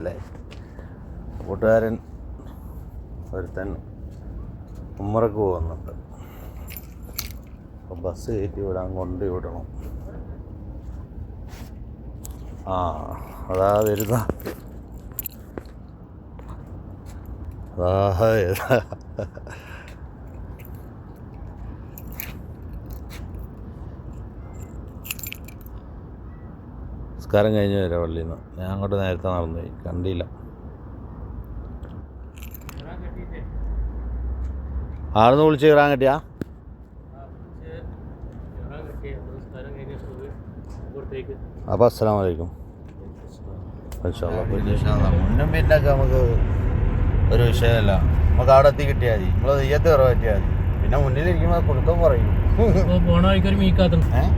അല്ലേ? കൂട്ടുകാരൻ ഒരുത്തൻ ഉമ്മറക്ക് പോകുന്നുണ്ട്. അപ്പോൾ ബസ് കയറ്റി വിടാൻ കൊണ്ട് വിടണം. ആ അതാ വരുന്ന. അതാ നിസ്കാരം കഴിഞ്ഞ് വരാം പള്ളിയിൽ നിന്ന് ഞാൻ അങ്ങോട്ട് നേരത്തെ നടന്നു പോയി. കണ്ടില്ല. ആർന്ന് വിളിച്ച് കയറാൻ കിട്ടിയാ? അപ്പോൾ അസ്സാം വലൈക്കും മുന്നും പിന്നൊക്കെ നമുക്ക് ഒരു വിഷയമല്ല. നമുക്ക് അവിടെ എത്തി കിട്ടിയാൽ മതി. നമ്മൾ തെയ്യത്ത് കുറവ് പറ്റിയാൽ മതി. പിന്നെ മുന്നിലിരിക്കുമ്പോൾ കുടുക്കം പറയും പോണ വഴിക്കൊരു മീക്കാത്തുണ്ട്. ഏഹ്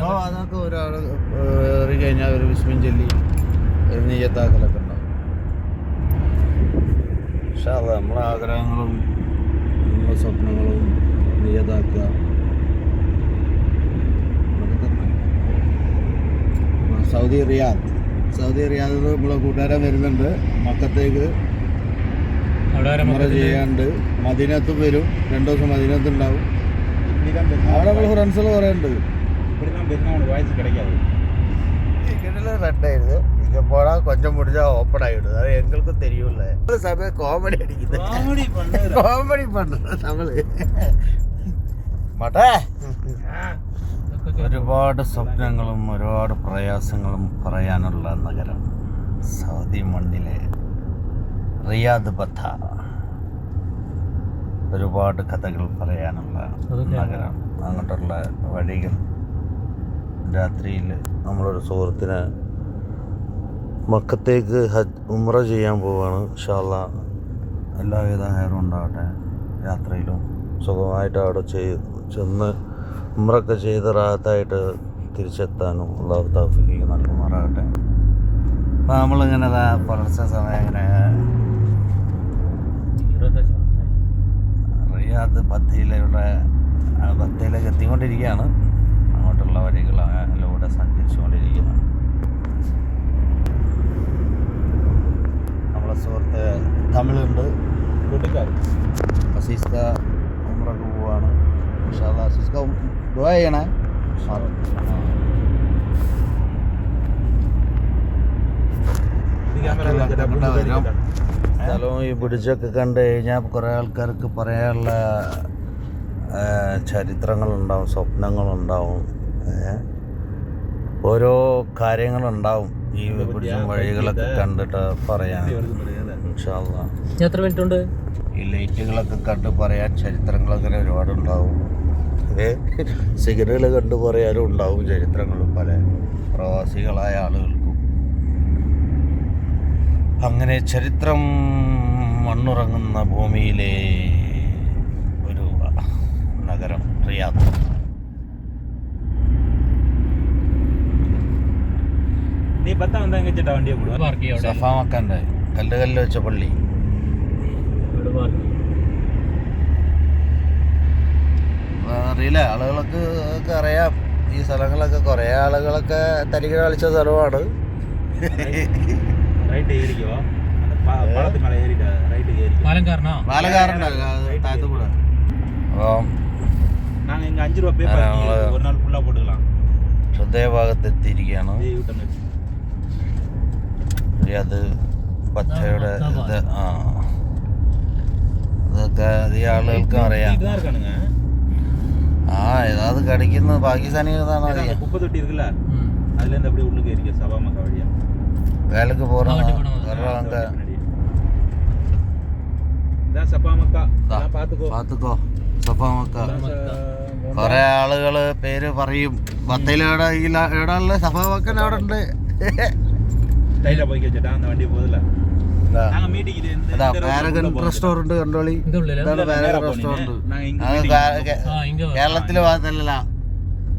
അപ്പോൾ അതൊക്കെ ഒരാൾ കയറി കഴിഞ്ഞാൽ ഒരു വിസ്മിൻ ചൊല്ലി ഒരു നെയ്യത്താക്കലൊക്കെ ഉണ്ടാവും. പക്ഷെ അത് നമ്മളെ ആഗ്രഹങ്ങളും നമ്മളെ സ്വപ്നങ്ങളും നെയ്യത്താക്കുക സൗദി റിയാദ്. സൗദി റിയാദിൽ നമ്മളെ കൂട്ടുകാരൻ വരുന്നുണ്ട്. മക്കത്തേക്ക് ചെയ്യാണ്ട്. മദീനത്തും വരും. രണ്ടു ദിവസം മദീനത്ത് ഉണ്ടാവും അവിടെ നമ്മൾ ഫ്രണ്ട്സുകൾ കുറേ ഉണ്ട്. இப்படிலாம் பேசினா உனக்கு வாய்ஸ் கிடைக்காது கிட்டல ரெட் ஆயிடுது இங்க போனா கொஞ்சம் முடிஞ்சா ஓப்பன் ஆயிடுது அது எங்களுக்கும் தெரியும்ல சமயம் காமெடி அடிக்குது காமெடி பண்ணு காமெடி பண்ற தமிழ் മടേ ഒരുപാട് സ്വപ്നങ്ങളും ഒരുപാട് പ്രയാസങ്ങളും പറയാനുള്ള നഗരം സൗദി മണ്ണിലെ റിയാദ് ബത്ത ഒരുപാട് കഥകൾ പറയാനുള്ള അതൊക്കെ നഗരം അങ്ങോട്ടുള്ള വഴികൾ രാത്രിയിൽ നമ്മളൊരു സുഹൃത്തിന് മക്കത്തേക്ക് ഹജ് ഉമ്ര ചെയ്യാൻ പോവുകയാണ് ഇൻഷാല്ല എല്ലാവിധ ഹെയറും ഉണ്ടാവട്ടെ യാത്രയിലും സുഖമായിട്ട് അവിടെ ചെയ്ത് ചെന്ന് ഉമ്രൊക്കെ ചെയ്ത് റാഹത്തായിട്ട് തിരിച്ചെത്താനും അള്ളാഹു തൗഫീഖ് നൽകുമാറാകട്ടെ. അപ്പോൾ നമ്മളിങ്ങനെ പുലർച്ചെ സമയം ഇങ്ങനെ റിയാദ് ബത്തയിലുള്ള ആ ബത്തയിലേക്ക് എത്തിക്കൊണ്ടിരിക്കുകയാണ്. ഉള്ള വഴികളിലൂടെ സഞ്ചരിച്ചുകൊണ്ടിരിക്കുന്നത്. നമ്മളെ സുഹൃത്ത് തമിഴുണ്ട്. വെട്ടിക്കാരൻ അസീസ്ക ഉമ്രക്ക് പോവാണ്. പക്ഷേ അത് അസീസ്ക ദുബായ് ചെയ്യണേ. സ്ഥലവും ഈ പിടിച്ചൊക്കെ കണ്ടു കഴിഞ്ഞാൽ കുറേ ആൾക്കാർക്ക് പറയാനുള്ള ചരിത്രങ്ങളുണ്ടാവും സ്വപ്നങ്ങളുണ്ടാവും. ഓരോ കാര്യങ്ങളുണ്ടാവും ഈ പിടിച്ചും വഴികളൊക്കെ കണ്ടിട്ട് പറയാൻ. എത്ര മിനിറ്റ് ഉണ്ട്? ഈ ലൈറ്റുകളൊക്കെ കണ്ട് പറയാൻ ചരിത്രങ്ങളൊക്കെ ഒരുപാടുണ്ടാവും. ഉണ്ടാവും സിഗരറ്റുകൾ കണ്ട് പറയാനും ഉണ്ടാവും ചരിത്രങ്ങളും പല പ്രവാസികളായ ആളുകൾക്കും. അങ്ങനെ ചരിത്രം മണ്ണുറങ്ങുന്ന ഭൂമിയിലെ ഒരു നഗരം റിയാദ് நீ பத்தா வந்தா எங்க சேட்டா வண்டியை போடுவா പാർക്ക് ചെയ്യാം അവിടെ സഫാമക്കൻ്റെ കല്ല് കല്ല് വെച്ച പള്ളി ഇവിടെ പാർക്ക് ചെയ്യാം അറിയില്ല ആളുകൾക്ക് ഒക്കെ അറിയാം ഈ സ്ഥലങ്ങളൊക്കെ കുറേ ആളുകളൊക്കെ തരികിട കളിച്ച സ്ഥലമാണ് ரைட்டு ஏறிக்கவா அந்த பா- பாலத்து மேலே ஏறிட்டா ரைட்டு ஏறிக்கோ പാലം കാരണോ പാലക്കാരുണ്ട് താഴത്ത് കൂടെ അപ്പം நாங்க இங்க அஞ்சு ரூபா பே ஆ, பண்ணி அவ்வளவு- ஒரு நாள் ஃபுல்லா போட்டுக்கலாம் ഹൃദയഭാഗത്ത് എത്തിയിരിക്കുകയാണ് இதே யூட்டன் வச்சு അത് പച്ചയുടെ ഇത് ആ ഇതൊക്കെ ഈ ആളുകൾക്കും അറിയാം தான் இருக்கானுங்க ആ ஏதாவது കടിക്കുന്ന പാകിസ്ഥാനികളാണ് ஏன்னா அந்த അറിയാം குப்பை தொட்டி இருக்குல்ல அதுல இருந்து அப்படியே உள்ளுக்கு ஏறிக்க சபா மக்கா வழியா വേലക്ക് പോറ ആ, വണ്ടി പോണത്. വരണവങ്ക இதான் சபா மக்கா ദാ, நான் பாத்துக்கோ പാത്തുക്കോ സഫാമക്ക കൊറേ ആളുകള് പേര് പറയും ബത്തയിലൂടെ ഇവിടെ ഉള്ള സഫാമക്കൻ അവിടെ ഉണ്ട് டைட்டா போய் வச்சுட்டா அந்த வண்டி போதில்ல ഇതാ, நாங்க மீட்டிங் இந்த ഇതാ இந்த road പാരഗൺ உள்ள போறது. റെസ്റ്റോറന്റ് കണ്ടോളി ഇതിന്റെ ഉള്ളില് ഇതാണ് നേരെ പാരഗൺ പോണീനെ. റെസ്റ്റോറന്റ് நாங்க இங்க അത് meeting കാ- കേ- ആ ഇങ്ങ വാ. കേരളത്തിലെ ഭാഗത്തല്ല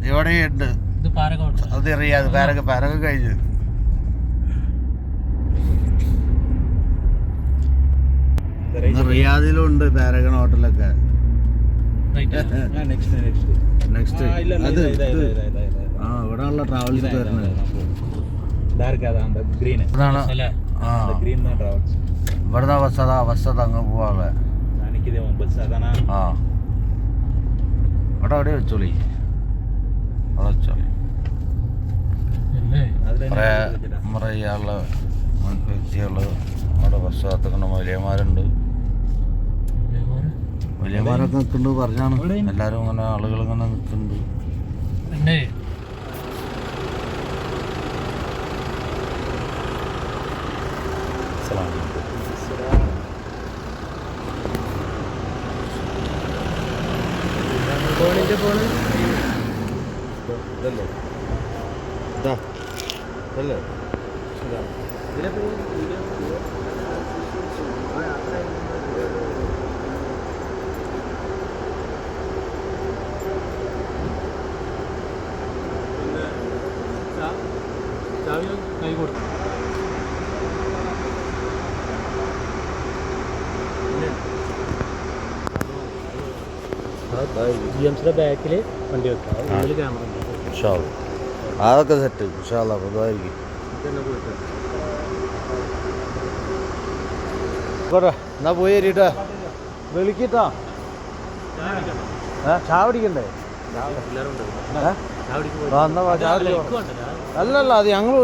ഇവിടെയുണ്ട് ഇത് പാരക്കോട്ട് അത് അറിയാതെ പാരക പാരക കഴിഞ്ഞു இந்த right റിയാദിലുണ്ട് പാരഗൺ ഹോട്ടലൊക്കെ റൈറ്റ് ஆ, next next നെക്സ്റ്റ് ஆ, இல்ல இல்ல അത് இது, இது, ഇത്. இது, இது, இது, இது. ആ ഇവിടെ ഉള്ള ട്രാവൽസ് இதான், இதான், വരുന്നത് இதான். இதா இருக்காதா அந்த green ഇതാണ് അല്ലേ ആ ആ ഗ്രീൻ ട്രാവൽസ് ഇവിടുന്ന് ബസ് അതാ ബസ് അത് അങ്ങ് പോവാളെ എനിക്കിതേ ബസ് അതാണ് ആ അവിടെ അവിടെ വെച്ചോളി അവിടെ വെച്ചോളി അല്ലേ കുറേ നമ്മുടെ ഇയാളുടെ വ്യക്തികൾ അവിടെ ബസ് കാത്തുക്കുന്ന വലിയമാരുണ്ട് വലിയമാരൊക്കെ നിൽക്കുന്നുണ്ട് പറഞ്ഞാണ് എല്ലാവരും ഇങ്ങനെ ആളുകൾ ഇങ്ങനെ നിൽക്കുന്നുണ്ട് ജി ബാക്കിൽ വണ്ടി വെക്കാം. ഉള്ളിൽ ക്യാമറ ഉണ്ട്. അതൊക്കെ സെറ്റ് പോട്ടെ എന്നാ പോയി തരീട്ടാ വിളിക്കട്ടാ. ഏ പിടിക്കണ്ടേ. അല്ലല്ല അത് ഞങ്ങൾ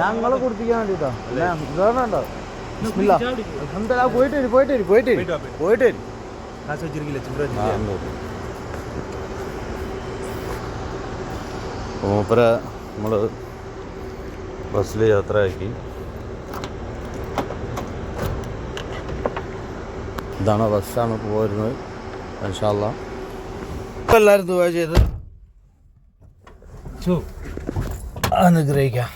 ഞങ്ങളെ കുടിപ്പിക്കാൻ വേണ്ടിട്ടാ. വേണ്ട ഇല്ല. എന്താ പോയിട്ട് പോയിട്ട് പോയിട്ട് പോയിട്ട് വരും കാശ് വെച്ചിരിക്കില്ല ചില്ലറ ആ, ഉണ്ട്. മൂപ്പര നമ്മൾ ബസ്സിൽ യാത്രയാക്കി. ഇതാണ് ബസ്സാണ് പോരുന്നത് മനുഷ്യല്ല എല്ലാവരും ദുബായ് ചെയ്ത്. അനുഗ്രഹിക്കാം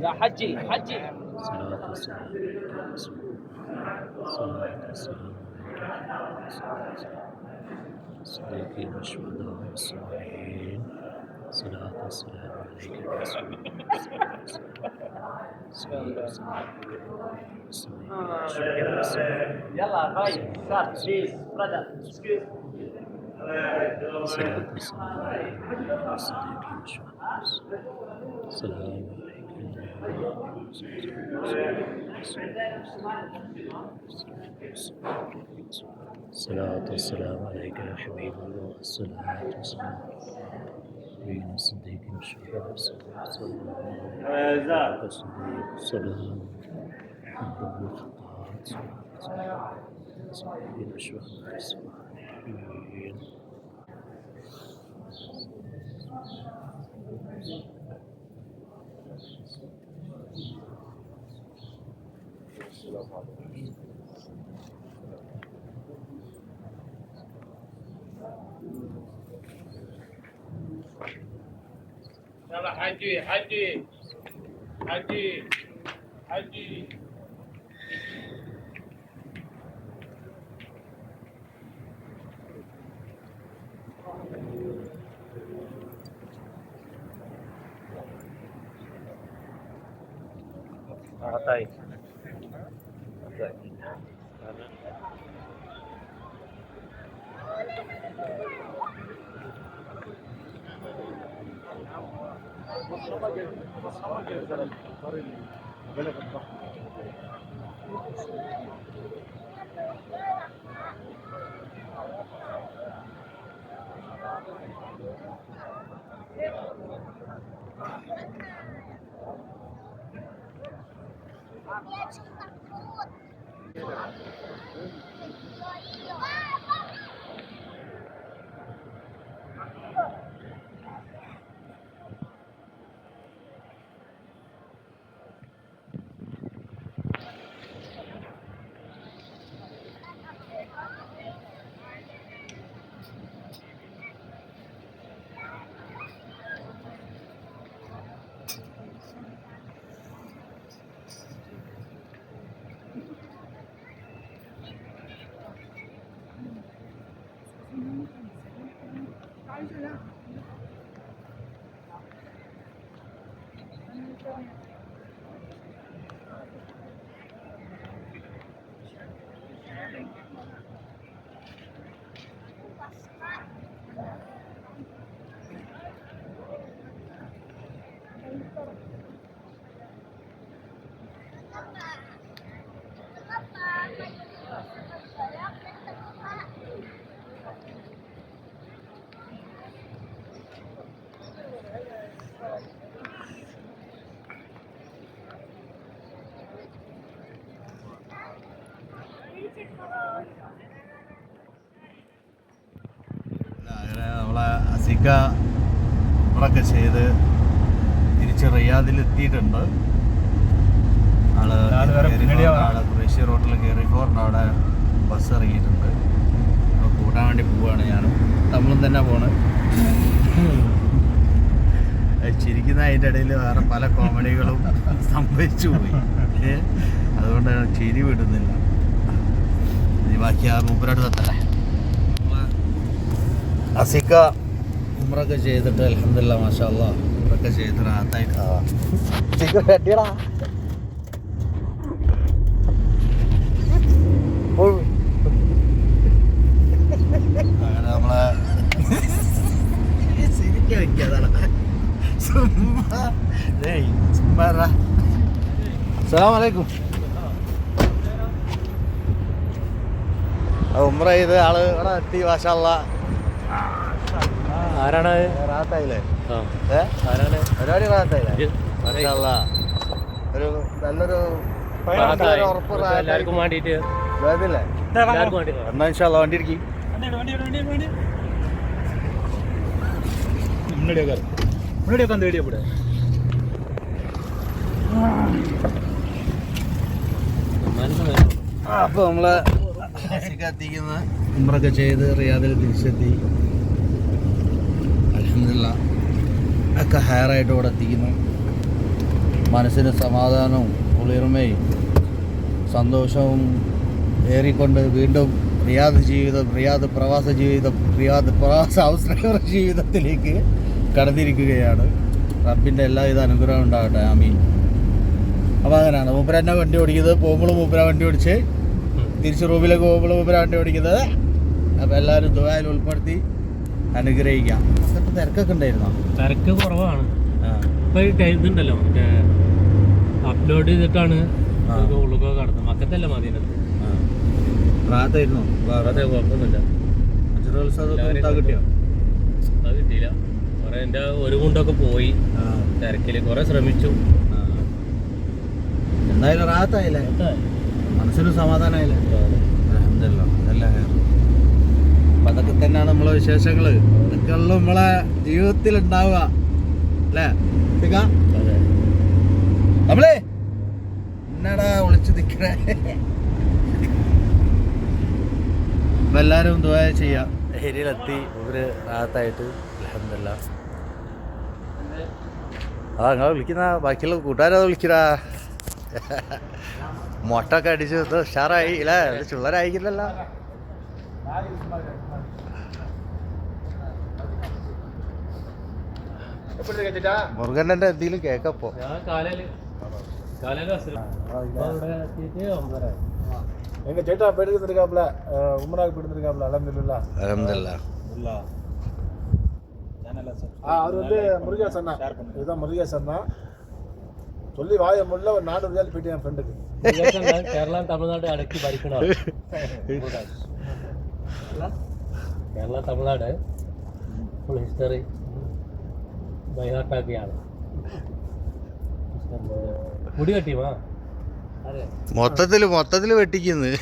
يا حجي حجي. صلاة والسلام صلاة صديقي وشهداء والصالحين صلاة والسلام عليك يا رسول يلا باي. صار بليز برادر اكسكيوز صلاة والسلام عليك يا صديقي السلام الصلاة والسلام عليك يا حبيب الله الصلاة والسلام نبينا الصديق الشهيد صلى الله عليه وسلم السلام عبد الخطاب صلى الشهداء चलो हाजी हाजी हाजी हाजी हाँ ताई Let's go. 俺是这样。അസിക്ക ഉമ്രൊക്കെ ചെയ്ത് തിരിച്ച് റിയാദിൽ എത്തിയിട്ടുണ്ട് ആൾ ആൾ റോട്ടിൽ കയറി റോട്ടിൽ കയറിക്കോണ്ട് അവിടെ ബസ് ഇറങ്ങിയിട്ടുണ്ട്. അപ്പോൾ കൂട്ടാൻ വേണ്ടി പോവുകയാണ് ഞാനും. തമ്മിലും തന്നെ പോണ്. ചിരിക്കുന്ന അതിന്റെ ഇടയിൽ വേറെ പല കോമഡികളും സംഭവിച്ചു പോയി? അതുകൊണ്ട് ചിരി വിടുന്നില്ല. ഇനി ബാക്കി ആ മൂപ്പരോട് തത്തല്ലേ അസിക്ക ഉമ്രൊക്കെ ചെയ്തിട്ട് അലഹമില്ല മാഷാ അല്ലാ ഉമ്രൊക്കെ ചെയ്ത് റാത്തായിട്ട് അങ്ങനെ നമ്മളെ ശരിക്കും വെക്കാതാണ്. ചുമ്മാ ചുമ്മാ അലൈക്കും ആ ഉമ്ര ചെയ്ത് ആൾ ഇവിടെ എത്തി മാഷാ ആരാണ്? റാത്തായില്ലേ പരിപാടി ഒരു നല്ലൊരു എല്ലാവർക്കും വേണ്ടിയിട്ട്. വണ്ടി അപ്പോൾ എത്തിക്കുന്ന. ചെയ്ത് റിയാദിൽ തിരിച്ചെത്തി. അലഹമില്ല ഒക്കെ ഹയറായിട്ട് ഇവിടെ എത്തിക്കുന്നു. മനസ്സിന് സമാധാനവും കുളിർമയും സന്തോഷവും ഏറിക്കൊണ്ട് വീണ്ടും റിയാദ് ജീവിതം റിയാദ് പ്രവാസ ജീവിതം റിയാദ് പ്രവാസ അവസര ജീവിതത്തിലേക്ക് കടന്നിരിക്കുകയാണ്. റബ്ബിന്റെ എല്ലാവിധ അനുഗ്രഹം ഉണ്ടാകട്ടെ. ആമീൻ. അപ്പോൾ അങ്ങനെയാണ്. മൂപ്പര എന്നെ വണ്ടി ഓടിക്കുന്നത്? പോകുമ്പോൾ മൂപ്പര വണ്ടി ഓടിച്ച്? തിരിച്ച് റൂമിലേക്ക് പോകുമ്പോൾ മൂപ്പര വണ്ടി ഓടിക്കുന്നത്? അപ്പോൾ എല്ലാവരും ദുബായിൽ ഉൾപ്പെടുത്തി അനുഗ്രഹിക്കാം. തിരക്കൊക്കെ ഉണ്ടായിരുന്നോ? തിരക്ക് കുറവാണ്. ഇപ്പൊ ഇതുണ്ടല്ലോ മറ്റേ അപ്ലോഡ് ചെയ്തിട്ടാണ് ഉള്ളിലൊക്കെ കടന്നത്. മക്കത്തല്ല മദീനത്ത് റാത്തായിരുന്നോ അതെ കുഴപ്പമൊന്നുമില്ല. വജ്രോത്സവം കിട്ടിയോ? അത് കിട്ടിയില്ല. കുറെ എന്റെ ഒരു കൊണ്ടൊക്കെ പോയി. ആ. തിരക്കിൽ കുറെ ശ്രമിച്ചു. എന്തായാലും റാത്തായില്ലേ മനസ്സിന് സമാധാനമായില്ലേ അൽഹംദുലില്ലാ. അതല്ല. അപ്പൊ അതൊക്കെ തന്നെയാണ് നമ്മളെ വിശേഷങ്ങൾ ഇതൊക്കെ നമ്മളെ ജീവിതത്തിൽ ഉണ്ടാവുക അല്ലേ നമ്മളേ? എന്നാടാ വിളിച്ചു നിൽക്കണേ അപ്പൊ എല്ലാവരും ദുബായ ചെയ്യാം. ഏരിയയിലെത്തി ഇവർ റാത്തായിട്ട്. അലഹമില്ല ആ നിങ്ങൾ വിളിക്കുന്ന ബാക്കിയുള്ള കൂട്ടുകാരത് വിളിക്കടാ? മൊട്ടൊക്കെ അടിച്ച് ഉഷാറായി അല്ലേ ചുള്ളരായിക്കില്ലല്ലോ. எப்படி இருக்கு சேட்டா മുറുകൻ്റെ എന്തെങ്കിലും കേക്കപ്പോ ഞാൻ കാലയില് കാലയില് ബസ്സിൽ അവിടെ എത്തിയിട്ട് ഒമ്പതര எங்க சேட்டா போயிட்டு இருந்திருக்காப்ல உமராக்கு போயிட்டு இருந்திருக்காப்ல அலமதுல்லா അലഹമില്ല அவர் வந்து முருகேஷ் அண்ணா இதுதான் முருகேஷ் அண்ணா சொல்லி வாய முடியல ஒரு நானூறு ரூபாய் போயிட்டு என் ஃப்ரெண்டுக்கு കേരളം തമിഴ്നാട് അടക്കി ഭരിക്കണ കേരള തമിഴ്നാട് ഫുൾ ഹിസ്റ്ററി മുടി കട്ടിയുമാ മൊത്തത്തിൽ മൊത്തത്തിൽ വെട്ടിക്കുന്നത്